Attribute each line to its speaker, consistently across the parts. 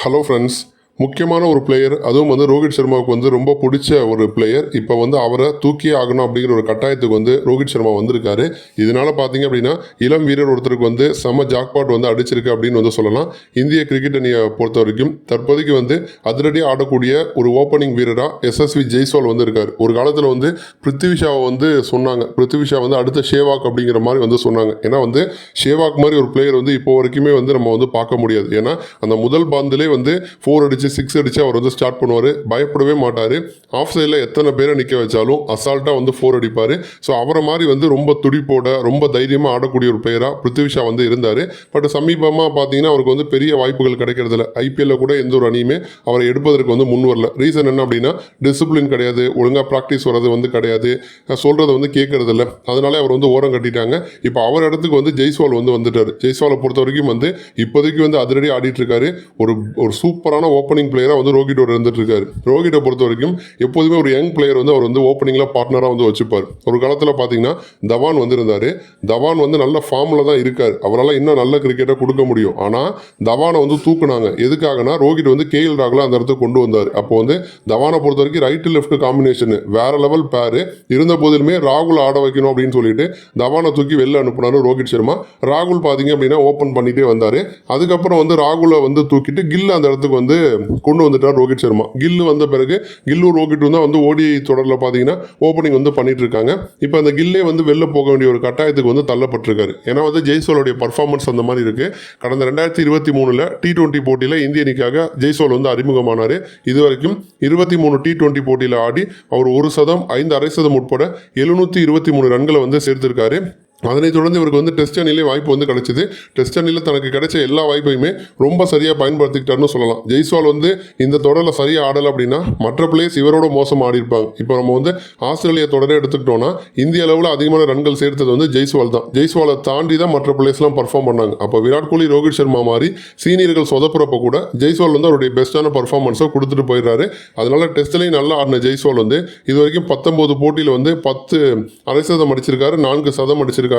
Speaker 1: Hello friends முக்கியமான ஒரு player அதுவும் வந்து ரோஹித் சர்மாவுக்கு வந்து ரொம்ப பிடிச்ச ஒரு பிளேயர் இப்போ வந்து அவரை தூக்கியே ஆகணும் அப்படிங்கிற ஒரு கட்டாயத்துக்கு வந்து ரோஹித் சர்மா வந்திருக்காரு. இதனால பார்த்தீங்க அப்படின்னா இளம் வீரர் ஒருத்தருக்கு வந்து செம ஜாக்பாட் வந்து அடிச்சிருக்கு அப்படின்னு வந்து சொல்லலாம். இந்திய கிரிக்கெட் அணியை பொறுத்த வரைக்கும் தற்போதைக்கு வந்து அதிரடி ஆடக்கூடிய ஒரு ஓப்பனிங் வீரராக எஸ்எஸ்வி ஜெய்ஸ்வால் வந்து இருக்கார் ஒரு காலத்தில் வந்து பிருத்திவிஷாவை வந்து சொன்னாங்க. பிருத்திவிஷா வந்து அடுத்த ஷேவாக் அப்படிங்கிற மாதிரி வந்து சொன்னாங்க. ஏன்னா வந்து ஷேவாக் மாதிரி ஒரு பிளேயர் வந்து இப்போ வரைக்குமே வந்து நம்ம வந்து பார்க்க முடியாது. ஏன்னா அந்த முதல் பாந்திலே வந்து ஃபோர் அடிச்சு சிக்ஸ் அடித்து அவர் வந்து ஸ்டார்ட் பண்ணுவார். பயப்படவே மாட்டார். ஆஃப் சைடில் எத்தனை பேரை நிற்க வச்சாலும் அசால்ட்டாக வந்து ஃபோர் அடிப்பார். ஸோ அவரை மாதிரி வந்து ரொம்ப துடிப்போட ரொம்ப தைரியமாக ஆடக்கூடிய ஒரு பிளேயராக பிருத்திவிஷா வந்து இருந்தார். பட் சமீபமாக பார்த்தீங்கன்னா அவருக்கு வந்து பெரிய வாய்ப்புகள் கிடைக்கிறதில்ல. ஐபிஎல்ல கூட எந்த ஒரு அணியுமே அவரை எடுப்பதற்கு வந்து முன் வரல. ரீசன் என்ன அப்படின்னா டிசிப்ளின் கிடையாது. ஒழுங்காக ப்ராக்டிஸ் வர்றது வந்து கிடையாது. சொல்கிறத வந்து கேட்கறதில்ல அதனால அவர் வந்து ஓரம் கட்டிட்டாங்க. இப்போ அவர் இடத்துக்கு வந்து ஜெய்ஸ்வால் வந்து வந்துட்டார். ஜெய்ஸ்வாலை பொறுத்த வரைக்கும் வந்து இப்போதைக்கு வந்து அதிரடி ஆடிட்டு இருக்காரு. ஒரு ஒரு சூப்பரான ஓப்பனிங் பிளேயராக வந்து ரோகிட்டோட இருந்துட்டு இருக்காரு ரோகிட்டை பொறுத்த வரைக்கும் எப்போதுமே ஒரு யங் பிளேயர் வந்து அவர் வந்து ஓப்பனிங்கில் பார்ட்னராக வந்து வச்சுப்பார். ஒரு காலத்தில் பார்த்தீங்கன்னா தவான் வந்திருந்தார். தவான் வந்து நல்ல ஃபார்மில் தான் இருக்கார். அவரால் இன்னும் நல்ல கிரிக்கெட்டை கொடுக்க முடியும். ஆனால் தவானை வந்து தூக்குனாங்க. எதுக்காகனா ரோஹித் வந்து கேஎல் ராகுல அந்த இடத்துக்கு கொண்டு வந்தார். அப்போ வந்து தவானை பொறுத்த வரைக்கும் ரைட்டு லெஃப்ட் காம்பினேஷன் வேற லெவல் பேரு இருந்த போதிலுமே ராகுல் ஆட வைக்கணும் அப்படின்னு சொல்லிட்டு தவானை தூக்கி வெளில அனுப்புனாரு ரோஹித் சர்மா. ராகுல் பார்த்தீங்க அப்படின்னா ஓப்பன் பண்ணிகிட்டே வந்தார். அதுக்கப்புறம் வந்து ராகுலை வந்து தூக்கிட்டு கில் அந்த இடத்துக்கு வந்து கொண்டு வந்துட்டார் ரோஹித் சர்மா. கில்லு வந்த பிறகு கில்லு ரோஹிட்டும் தான் வந்து ஓடி தொடரில் பார்த்தீங்கன்னா ஓப்பனிங் வந்து பண்ணிட்டு இருக்காங்க. இப்போ அந்த கில்லே வந்து வெளில போக வேண்டிய ஒரு கட்டாயத்துக்கு வந்து தள்ளப்பட்டிருக்காரு. ஏன்னா வந்து ஜெய்சோலுடைய பர்ஃபார்மன்ஸ் அந்த மாதிரி இருக்குது கடந்த ரெண்டாயிரத்தி இருபத்தி மூணுல டி டுவெண்ட்டி போட்டியில் இந்திய அணிக்காக ஜெய்சோல் வந்து அறிமுகமானார். இது வரைக்கும் இருபத்தி மூணு டி டுவெண்ட்டி போட்டியில் ஆடி அவர் ஒரு சதம் ஐந்து அரை சதம் உட்பட எழுநூற்றி இருபத்தி மூணு ரன்களை வந்து சேர்த்திருக்காரு. அதனைத் தொடர்ந்து இவருக்கு வந்து டெஸ்ட் அணிலே வாய்ப்பு வந்து கிடைச்சிது. டெஸ்ட் அணியில் தனக்கு கிடைச்ச எல்லா வாய்ப்பையுமே ரொம்ப சரியாக பயன்படுத்திக்கிட்டாருன்னு சொல்லலாம். ஜெய்ஸ்வால் வந்து இந்த தொடரில் சரியாக ஆடலை அப்படின்னா மற்ற பிளேயர்ஸ் இவரோட மோசம் ஆடி இருப்பாங்க இப்போ நம்ம வந்து ஆஸ்திரேலியா தொடரே எடுத்துக்கிட்டோம்னா இந்திய அளவில் அதிகமான ரன்கள் சேர்த்தது வந்து ஜெய்ஸ்வால் தான். ஜெய்ஸ்வாலை தாண்டி தான் மற்ற பிளேயர்ஸ்லாம் பர்ஃபார்ம் பண்ணாங்க. அப்போ விராட் கோலி ரோஹித் சர்மா மாதிரி சீனியர்கள் சொதப்புறப்ப கூட ஜெய்ஸ்வால் வந்து அவருடைய பெஸ்ட்டான பர்ஃபார்மன்ஸை கொடுத்துட்டு போயிடுறாரு. அதனால டெஸ்ட்லேயும் நல்லா ஆடின ஜெய்ஸ்வால் வந்து இது வரைக்கும் பத்தொம்போது போட்டியில் வந்து பத்து அரை சதம் அடிச்சிருக்காரு நான்கு சதம் அடிச்சிருக்காரு.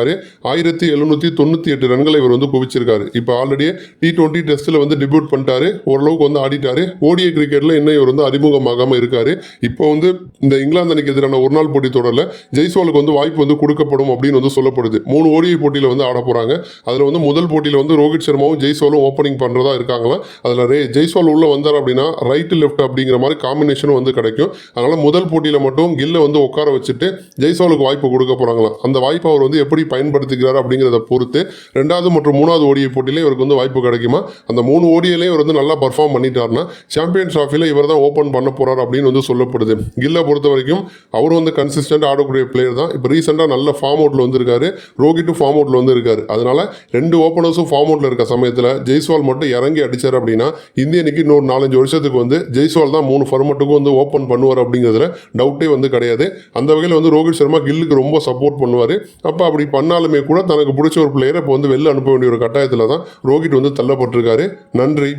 Speaker 1: ஆயிரத்தி எழுநூற்றி தொண்ணூற்றி எட்டு ரன்களை இவர் வந்து குவிச்சிருக்காரு. இப்போ ஆல்ரெடி டி டுவெண்ட்டி டெஸ்ட்டில் வந்து டிபியூட் பண்ணிட்டாரு. ஓரளவுக்கு வந்து ஆடிட்டாரு. ஓடிய கிரிக்கெட்டில் இன்னும் இவர் வந்து அறிமுகமாகாமல் இருக்காரு. இப்போ வந்து இந்த இங்கிலாந்து அணிக்கு எதிரான ஒரு நாள் போட்டி தொடரில் ஜெய்ஸ்வாலுக்கு வந்து வாய்ப்பு வந்து கொடுக்கப்படும் அப்படின்னு வந்து சொல்லப்படுது. மூணு ஓடிஐ போட்டியில் வந்து ஆட போகிறாங்க அதில் வந்து முதல் போட்டியில் வந்து ரோஹித் சர்மாவும் ஜெய்ஸ்வாலும் ஓப்பனிங் பண்ணுறதா இருக்காங்களா அதில் ரே ஜெய்ஸ்வால் உள்ளே வந்தார் அப்படின்னா ரைட்டு லெஃப்ட் அப்படிங்கிற மாதிரி காம்பினேஷனும் வந்து கிடைக்கும். அதனால் முதல் போட்டியில் மட்டும் கில்லை வந்து உட்கார வச்சுட்டு ஜெய்ஸ்வாலுக்கு வாய்ப்பு கொடுக்க போகிறாங்களாம் அந்த வாய்ப்பு அவர் வந்து எப்படி பயன்படுத்திக்கிறார் அப்படிங்கிறத பொறுத்து ரெண்டாவது மற்றும் மூணாவது ஓடிஐ போட்டியிலே இவருக்கு வந்து வாய்ப்பு கிடைக்குமா? அந்த மூணு ஓடியிலே இவர் வந்து நல்லா பர்ஃபார்ம் பண்ணிட்டாருன்னா சாம்பியன்ஸ் ட்ராஃபியில் இவர் தான் ஓப்பன் பண்ண போகிறார் அப்படின்னு வந்து சொல்லப்படுது. கில்லை பொறுத்த வரைக்கும் அவர் வந்து கன்சிஸ்டன்ட் ஆடக்கூடிய பிளேயர் தான். இப்போ ரீசெண்டாக நல்ல ஃபார்ம் அவுட்டில் வந்திருக்காரு. ரோஹிட்டும் ஃபார்ம் அவுட்டில் வந்து இருக்காரு அதனால ரெண்டு ஓப்பனர்ஸும் ஃபார்ம் அவுட்டில் இருக்க சமயத்தில் ஜெய்ஸ்வால் மட்டும் இறங்கி அடிச்சார் அப்படின்னா இந்திய அணிக்கு இன்னொரு நாலஞ்சு வருஷத்துக்கு வந்து ஜெய்ஸ்வால் தான் மூணு ஃபார்மட்டுக்கும் வந்து ஓப்பன் பண்ணுவார் அப்படிங்கிறதுல டவுட்டே வந்து கிடையாது. அந்த வகையில் வந்து ரோஹித் சர்மா கில்லுக்கு ரொம்ப சப்போர்ட் பண்ணுவார். அப்போ அப்படி பண்ணாலுமே கூட தனக்கு பிடிச்ச ஒரு பிளேயரை இப்போ வந்து வெளில அனுப்ப வேண்டிய ஒரு கட்டாயத்தில் தான் ரோஹித் வந்து தள்ளப்பட்டிருக்காரு. நன்றி.